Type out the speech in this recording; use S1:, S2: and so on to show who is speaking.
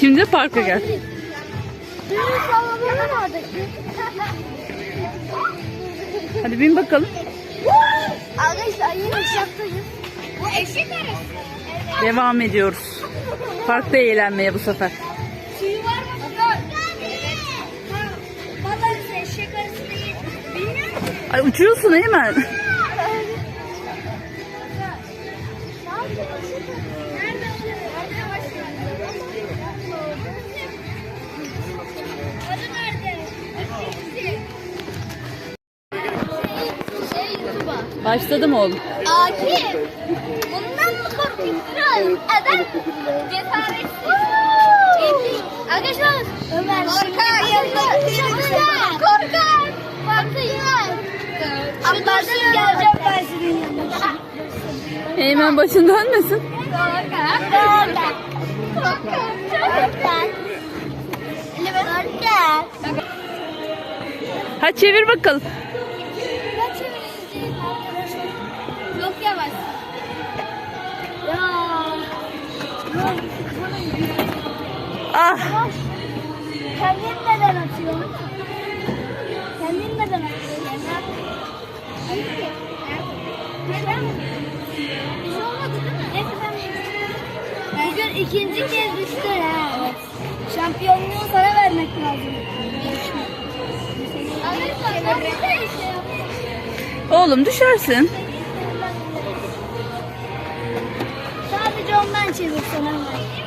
S1: Şimdi parka gel. Hadi bin bakalım.
S2: Arkadaşlar yine uçaktayız. Bu eşek arası.
S1: Devam ediyoruz. Parkta eğlenmeye bu sefer.
S2: Suyu var mı?
S1: Ay uçuyorsun Eymen. Başladım oğlum.
S2: Akif. Bundan mı korkuyorsun? Adam cesaretsiz. Arkadaşlar. Ömer. Korkar. Korkar. Korkar. Korkar. Ablasın geleceğim ben senin yanına.
S1: Eymen başın dönmesin.
S2: Korkar. Korkar. Korkar. Korkar.
S1: Hadi çevir bakalım. Ah
S2: Kendin neden atıyorsun? Kendin neden atıyorsun? Bir şey olmadı değil mi? Neyse ben Bugün ikinci kez düştü ha. Evet. Şampiyonluğu sana vermek lazım.
S1: Oğlum düşersin.
S2: 지르 고, 가 능.